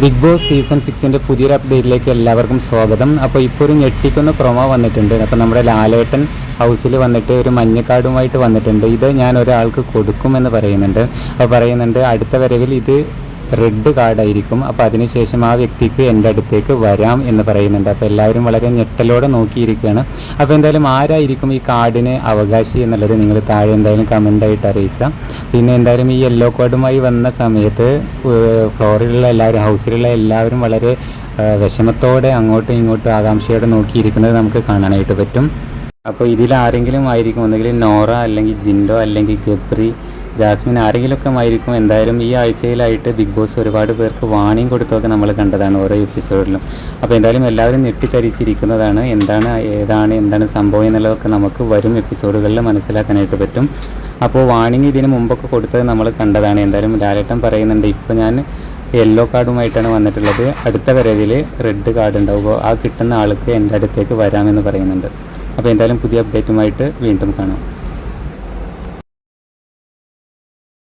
Big boss season സിക്സിന്റെ പുതിയൊരു അപ്ഡേറ്റിലേക്ക് എല്ലാവർക്കും സ്വാഗതം. അപ്പോൾ ഇപ്പോൾ ഒരു ഞെട്ടിക്കുന്ന പ്രൊമോ വന്നിട്ടുണ്ട്. അപ്പോൾ നമ്മുടെ ലാലേട്ടൻ ഹൗസിൽ വന്നിട്ട് ഒരു മഞ്ഞക്കാർഡുമായിട്ട് വന്നിട്ടുണ്ട്. ഇത് ഞാൻ ഒരാൾക്ക് കൊടുക്കുമെന്ന് പറയുന്നുണ്ട്. അപ്പോൾ പറയുന്നുണ്ട് അടുത്ത വരവിൽ ഇത് റെഡ് കാർഡായിരിക്കും അപ്പോൾ അതിനുശേഷം ആ വ്യക്തിക്ക് എന്റെ അടുത്തേക്ക് വരാം എന്ന് പറയുന്നുണ്ട്. അപ്പോൾ എല്ലാവരും വളരെ ഞെട്ടലോടെ നോക്കിയിരിക്കുകയാണ്. അപ്പോൾ എന്തായാലും ആരായിരിക്കും ഈ കാർഡിന് അവകാശി എന്നുള്ളത് നിങ്ങൾ താഴെ എന്തായാലും കമന്റായിട്ട് അറിയിക്കുക. പിന്നെ എന്തായാലും ഈ യെല്ലോ കാർഡുമായി വന്ന സമയത്ത് ഫ്ലോറിലുള്ള എല്ലാവരും ഹൗസിലുള്ള എല്ലാവരും വളരെ വിഷമത്തോടെ അങ്ങോട്ടും ഇങ്ങോട്ടും ആകാംക്ഷയോടെ നോക്കിയിരിക്കുന്നത് നമുക്ക് കാണാനായിട്ട് പറ്റും. അപ്പോൾ ഇതിൽ ആരെങ്കിലും ആയിരിക്കും. ഒന്നുകിൽ നോറ അല്ലെങ്കിൽ ജിൻഡോ അല്ലെങ്കിൽ ഗബ്രി ജാസ്മിൻ ആരെങ്കിലുമൊക്കെ ആയിരിക്കും എന്തായാലും ഈ ആഴ്ചയിലായിട്ട് ബിഗ് ബോസ് ഒരുപാട് പേർക്ക് വാണിംഗ് കൊടുത്തൊക്കെ നമ്മൾ കണ്ടതാണ് ഓരോ എപ്പിസോഡിലും അപ്പോൾ എന്തായാലും എല്ലാവരും ഞെട്ടിത്തരിച്ചിരിക്കുന്നതാണ്. എന്താണ് ഏതാണ് എന്താണ് സംഭവം എന്നുള്ളതൊക്കെ നമുക്ക് വരും എപ്പിസോഡുകളിൽ മനസ്സിലാക്കാനായിട്ട് പറ്റും. അപ്പോൾ വാണിംഗ് ഇതിന് മുമ്പൊക്കെ കൊടുത്തത് നമ്മൾ കണ്ടതാണ്. എന്തായാലും ലാലേട്ടൻ പറയുന്നുണ്ട് ഇപ്പോൾ ഞാൻ യെല്ലോ കാർഡുമായിട്ടാണ് വന്നിട്ടുള്ളത്. അടുത്ത വരവിൽ റെഡ് കാർഡ് ഉണ്ടാവുമ്പോൾ ആ കിട്ടുന്ന ആൾക്ക് എന്റെ അടുത്തേക്ക് വരാമെന്ന് പറയുന്നുണ്ട്. അപ്പോൾ എന്തായാലും പുതിയ അപ്ഡേറ്റുമായിട്ട് വീണ്ടും കാണാം.